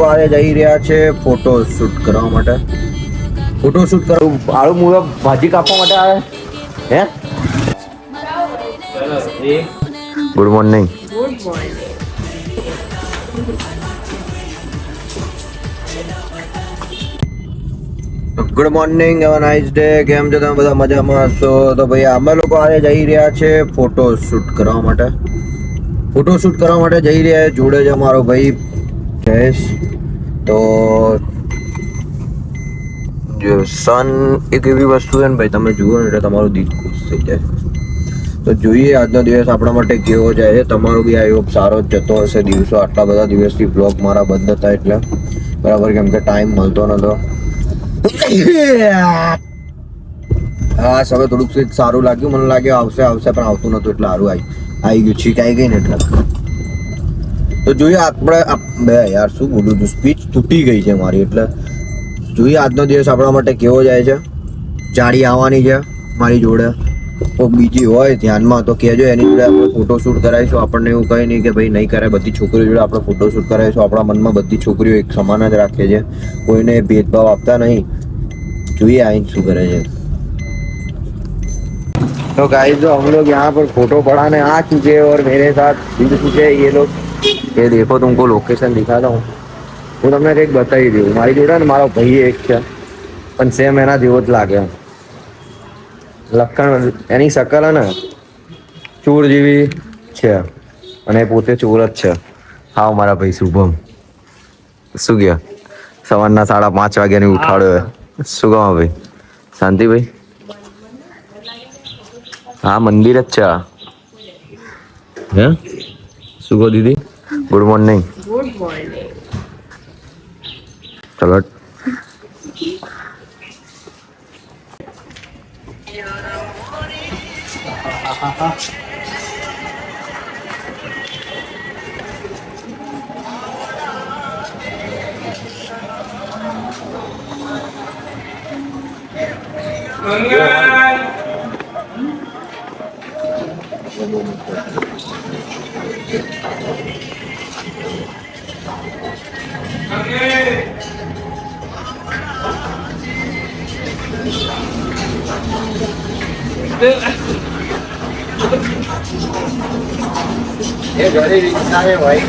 લોકો આજે જઈ રહ્યા છે ફોટો શૂટ કરવા માટે. ફોટો શૂટ કરવા. આળુ મુવા ભાજી કાપવા માટે આવે? હે? Good morning good morning have nice day કેમ છો તમે બધા મજામાં છો તો ભાઈ અમે લોકો આજે જઈ રહ્યા છે ફોટો શૂટ કરવા માટે. ફોટો શૂટ કરવા માટે જઈ રહ્યા છે. જોડે છે મારો ભાઈ જયેશ તો જો સન એક એવી વસ્તુ છે ને ભાઈ, તમે જુઓ ને એટલે તમારું દિલ ખુશ થઈ જાય. તો જોઈએ આજનો દિવસ આપણા માટે કેવો જાય છે. તમારો બી આઈ હોપ સારો જ જતો હશે દિવસો, આટલા બધા દિવસથી બ્લોગ મારા બંધ હતા એટલે. બરાબર, કેમ કે ટાઈમ મળતો નતો. હા હવે થોડુંક સારું લાગ્યું. મને લાગે આવશે આવશે, પણ આવતું નતું એટલે સારું આવી આવી ગયું. છીક આવી ગઈ ને એટલે. તો જોઈએ આપણે આપ- બે યાર શું બોલું છું સ્પીચ તૂટી ગઈ છે મારી એટલે જોઈએ આજનો દિવસ આપણા માટે કેવો જાય છે જાડી આવવાની છે મારી જોડે તો બીજી હોય ધ્યાનમાં તો કહેજો એની જોડે આપણે ફોટોશૂટ કરાવીશું આપણને એવું કંઈ નહીં કે ભાઈ નહીં કરાય બધી છોકરીઓ જોડે આપણે ફોટોશૂટ કરાવીશું આપણા મનમાં બધી છોકરીઓ એક સમાન જ રાખે છે કોઈને ભેદભાવ આપતા નહીં જોઈએ આઈને શું કરે છે तो गाइस जो हम लोग यहाँ पर फोटो पढ़ाने आ चुके हैं और मेरे साथ मिल चुके हैं ये लोग ये देखो तुमको लोकेशन दिखाता हूँ હું તમને કંઈક બતાવી દઉં મારી જોડે ને મારો ભાઈ એક છે પણ સેમ એના જેવો જ લાગે લખણ એની શકલ હે ને ચોર જેવી છે અને એ પોતે ચોર જ છે હા મારા ભાઈ શુભમ શું ગયા સવારના સાડા પાંચ વાગ્યાની ઉઠાડ્યો શું કહો ભાઈ શાંતિ ભાઈ હા મંદિર જ છે આ. હે શું કહો દીદી ગુડ મોર્નિંગ ગુડ મોર્નિંગ ચલો એ ઘરે રીતના એ હોય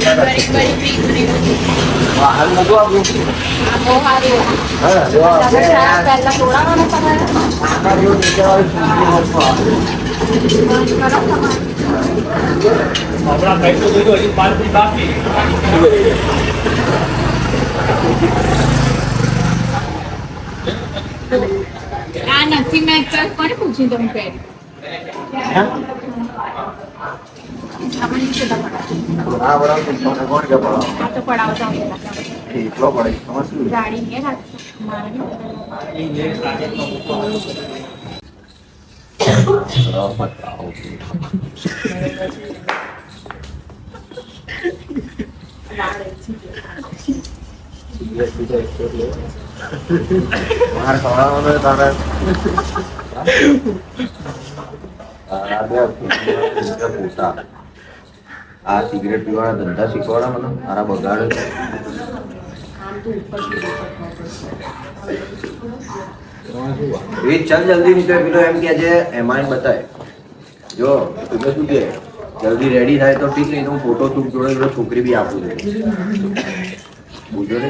હાલ નતું આપણું હા જો આપણે આખા જેવું નીચેવાળું સૂર્ય હતું આ. આપણા ભાઈ તો જોજો હજી પાંચ મિનિટ બાકી આ નથી મેં ચાલ કોને પૂછી તમે પહેરી પડાવો. આ સિગરેટ પીવાના ધંધા શીખવાડા મને મારા બગાડે એ ચાલ જલ્દી નીકળે પેલો એમ કે છે એમાં બતાય જો તમે શું કે જલ્દી રેડી થાય તો ઠીક, નહીં હું ફોટો તું જોડે છોકરી બી આપું છું. બુજો ને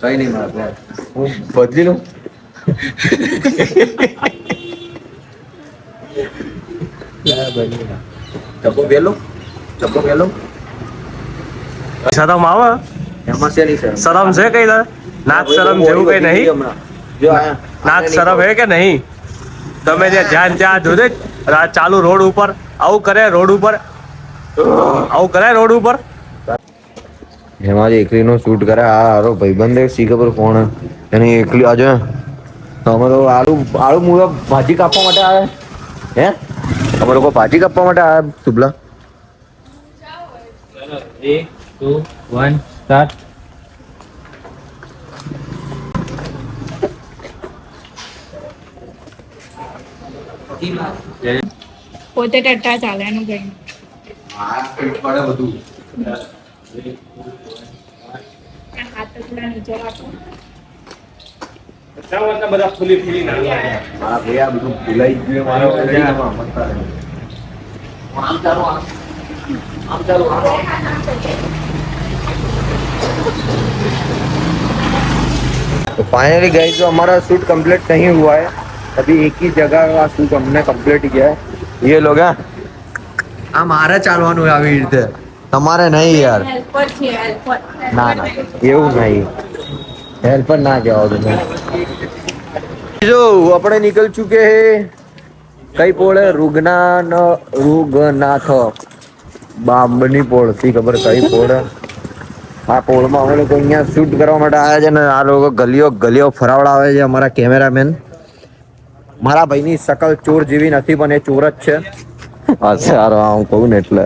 કઈ નહીં મારે હું બદલી લઉં? ચપ્પો પેલો ચપ્પો પેલો શરમ આવે? એમાં નહીં શરમ? સદમ છે કઈ તારે? નાક શરમ જેવું કઈ નહીં નાક શરમ હે કે નહીં તમે જે ધ્યાન ત્યાં જોજે ચાલુ રોડ ઉપર આવું કરે રોડ ઉપર આવું કરે રોડ ઉપર એમાં જે એકલીનો શૂટ કરે આ હારો ભાઈબંધ સી ખબર કોણ એની એકલી આજે અમે તો આલુ આલુ મૂળ ભાજી કાપવા માટે આવે હે અમે લોકો ભાજી કાપવા માટે આવે શુભલા થ્રી ટુ વન સ્ટાર્ટ પોતે ટટ્ટા ચાલે એનું કઈ હાથ પેલા નીચે રાખો બધા ફૂલી ફૂલી નાખવા મારા ભાઈ આ બધું ભૂલાઈ ગયું મારા શરીરમાં. આમ ચાલો આમ આમ ચાલો આમ तो फाइनली गई तो हमारा शूट कंप्लीट नहीं हुआ है अभी एक ही जगह का शूट हमने कंप्लीट किया है ये लोग हैं આ મારે ચાલવાનું હોય આવી રીતે તમારે નહીં યાર હેલ્પર છે હેલ્પર ના ના એવું નહીં હેલ્પર ના જાઓ તમે જો આપણે નીકળ ચુકે હે કઈ પોળે રૂગનાન રૂગનાથ બામની પોળ થી ખબર કઈ પોળ આ પોળમાં અમે લોકો અહીંયા શૂટ કરવા માટે આવ્યા છે ને આ લોકો ગલીઓ ગલીઓ ફરાવડાવે છે અમારા કેમેરામેન મારા ભાઈની સકલ ચોર જેવી નથી પણ એ ચોર જ છે. અચ્છા યાર હું કહું ને એટલે.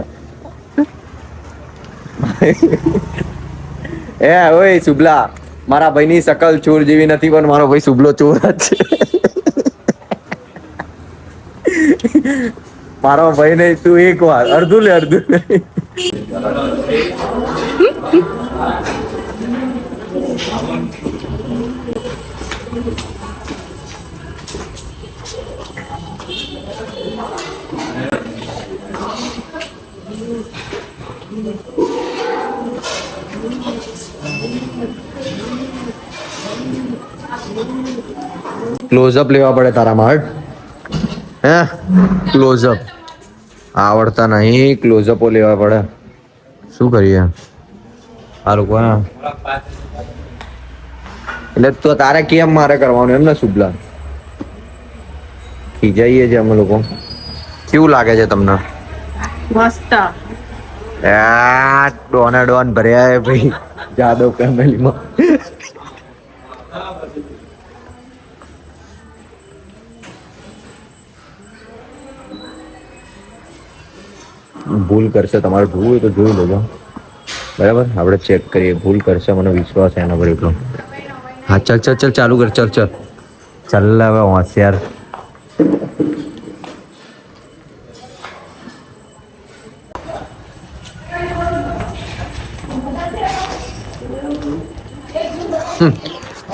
એ ઓય શુભલા મારા ભાઈની સકલ ચોર જેવી નથી પણ મારો ભાઈ શુભલો ચોર જ છે. મારો ભાઈ નહીં તું એક વાર અડધું લે અડધું લે. ક્લોઝઅપ લેવા પડે તારા માર્ટ હે? ક્લોઝઅપ આવડતા નહીં ક્લોઝઅપો લેવા પડે. શું કરીએ? આ લોકો એટલે તો તારે કેમ મારે કરવાનું? એમ ને શુભલા. ખીજાઈએ છે અમે લોકો. કેવું લાગે છે તમને? મસ્ત. ડોને ડોન ભર્યા ભાઈ. જાદવ ફેમિલીમાં ભૂલ કરશે, તમારે જોવું હોય તો જોઈ લેજો. બરાબર? આપણે ચેક કરીએ. ભૂલ કરશે, મને વિશ્વાસ એના પર એટલો. હા, ચાલ ચાલ ચાલ, ચાલુ કર, ચાલ ચાલ. ચાલ હવે હોશિયાર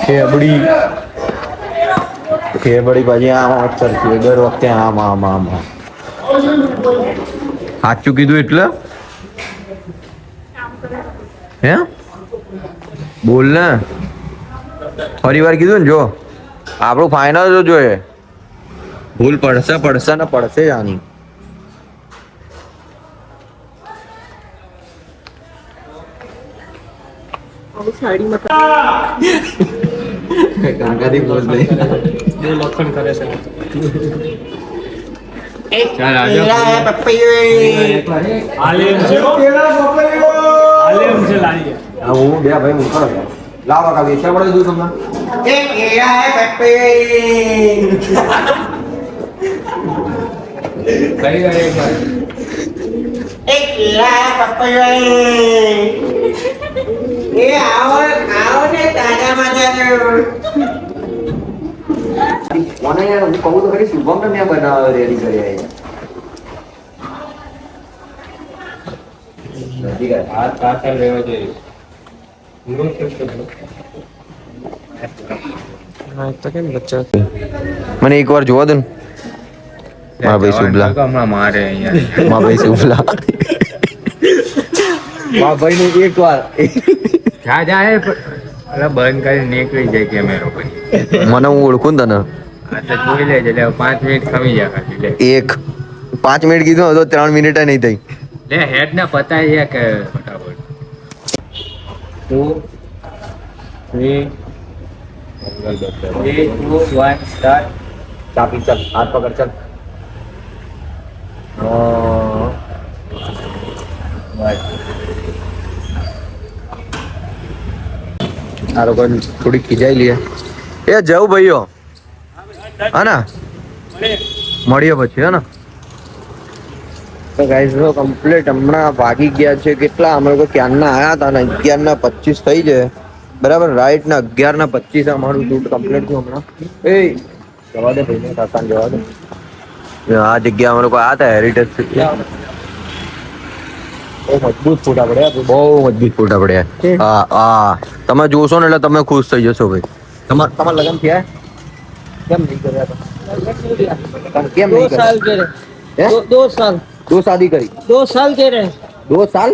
ખેબડી. ખેબડી પછી આમ કરતી દર વખતે આમ આમ આમ આમ. સાચું કીધું એટલે? હે? બોલ ને. ફરી વાર કીધું ને જો. આપણું ફાઇનલ તો જોઈએ. ભૂલ પડશે પડશે ને પડશે જ આની કાકાથી પોઝ લઈ લક્ષણ કરે છે આલેમ છે આલેમ છે લારી હા હું બે ભાઈ હું કરો લાવો કાકા વેચા પડે દઉં તમને કઈ વાર એક વાર એ આવો આવો ને તાજા માજા કોને હું કહું તો ખરી શુભમ ને મેં બનાવે રેડી કરી આવી હાથ પાછળ રહેવા જોઈએ મને એક વાર જોવા દો ને. મારા ભાઈ શુભલા. હમણાં મારે અહીંયા. મારા ભાઈ શુભલા. મારા ભાઈ ને એક વાર. જા જા બંધ કરી નીકળી જાય કેમેરો પછી મને હું ઓળખું તને. જોઈ લેજે એટલે પાંચ મિનિટ ખમી જાય ખાલી લે એક પાંચ મિનિટ કીધું હવે તો ત્રણ મિનિટ નહીં થઈ લે હેડ ને પતાય છે કે ફટાફટ two three three two one start ચાપી ચાલ હાથ પકડ ચાલ આ લોકો થોડી ખીજાઈ લઈએ એ જવું ભાઈઓ હા ને? મળીએ પછી હા ને? તો કમ્પ્લીટ હમણાં ભાગી ગયા છે. કેટલા? અમે લોકો ક્યારના આયા હતા ને? અગિયાર ના પચીસ થઈ જાય બરાબર? રાઈટ ના અગિયાર ના પચીસ અમારું શૂટ કમ્પ્લીટ થયું હમણાં. એ જવા દે ભાઈ કાકા જવા દે. આ જગ્યા અમે લોકો આ હતા હેરિટેજ બહુ મજબૂત ફોટા પડ્યા બહુ મજબૂત ફોટા પડ્યા. હા હા. તમે જોશો ને એટલે તમે ખુશ થઈ જશો ભાઈ. તમારા તમાર લગન થયા? કેમ નહીં કર્યા તમે કેમ નહીં સાલ કર્યા દો સાલ. દો શાદી કરી. દો સાલ કર્યા દો સાલ?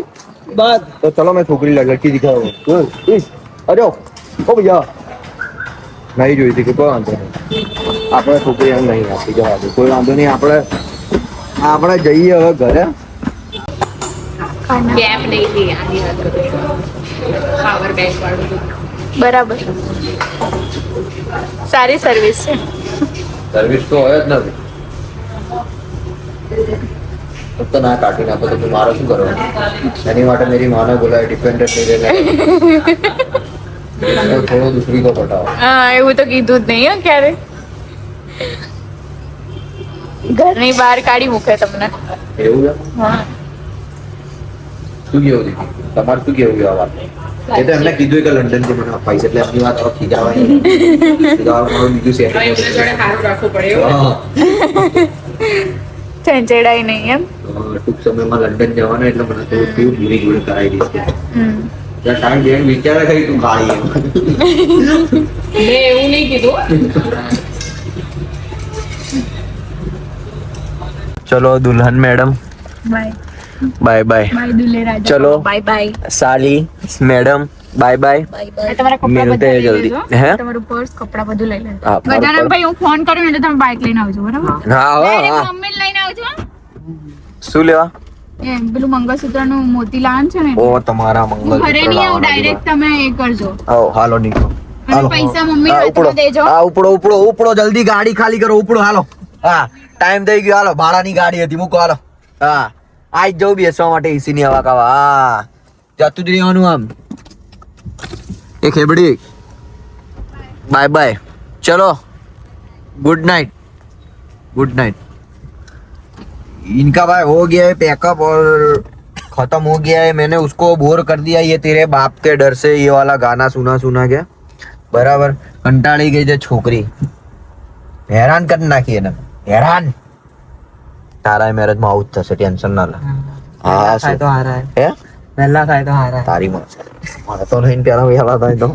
બાદ. તો ચલો મેં છોકરી લડકી દિખાવો અરે ઓ ભૈયા નહીં જોઈતી કે કોઈ વાંધો નહીં. આપણે છોકરી એમ નહીં આપી જવા દે કોઈ વાંધો નહીં આપણે આપણે જઈએ હવે ઘરે. કેમ નહીં પાવર બેંક વાળું. બરાબર. સારી સર્વિસ છે. સર્વિસ તો હોય જ નથી ફક્ત ના કાઢી નાખો તો તું મારે શું કરવાનું? એની માટે મેરી માને બોલાય ડિપેન્ડન્ટ નહીં રહેને થોડો દૂસરી કો પટાવો. હા એવું તો કીધું જ નહીં હો ક્યારે. ઘરની બહાર કાઢી મૂકે તમને. એવું છે? હા. શું કેવું છે તમારે શું કેવું આ વાત? એ તો એમને કીધું કે લંડનથી મને અપાઈ છે એટલે એમની વાત ઓછી મારું બીજું. નહીં એમ? ટૂંક સમયમાં લંડન જવાના એટલે મને થોડું કેવું ભૂરી જોડે કરાવી દઈશ કે ટાઈમ વિચારે ખરી તું મેં એવું નહીં કીધું. ચલો દુલ્હન madam. Bye. Bye bye. Bye ચલો. Bye bye. સાલી madam bye bye. આ તમારા કપડાં મિલતે જલ્દી. હે? તમારું પર્સ કપડા બધું લઈ લેજો. હા, મારું ભાઈ હું ફોન કરું એટલે તમે બાઇક લઈને આવજો બરાબર? હા હા મમ્મીને લઈને આવજો શું લેવા? એ પેલું મંગળસૂત્રનું મોતીલાન છે ને ઓ તમારા મંગલ ઘરે નહીં આવું ડાયરેક્ટ તમે એ કરજો. આવો હાલો નીકળો. હાલો. પૈસા મમ્મી હાથમાં દેજો. હા ઉપડો ઉપડો ઉપડો જલ્દી ગાડી ખાલી કરો ઉપડો હાલો. હા ટાઈમ થઈ ગયો હાલો ભાડાની ગાડી હતી મૂકો હાલો. હા. આજ જવું બેસવા માટે એસી ની હવા કાવા જતું જ રહેવાનું આમ. એ ખેબડી. બાય બાય ચલો. ગુડ નાઇટ ગુડ નાઇટ ઇનકા ભાઈ હો ગયા है पैकअप और ख़त्म हो गया है मैंने उसको बोर कर दिया ये तेरे बाप के डर से ये સુના गाना सुना બરાબર. કંટાળી ગઈ છે છોકરી. હેરાન કરી નાખી એને. હેરાન. તારા મેરેજમાં આવું જ થશે ટેન્શન ના લે હા થાય તો હારા હે પહેલા થાય તો હારા તારી માં મને તો નહીં પેલા વહેલા થાય તો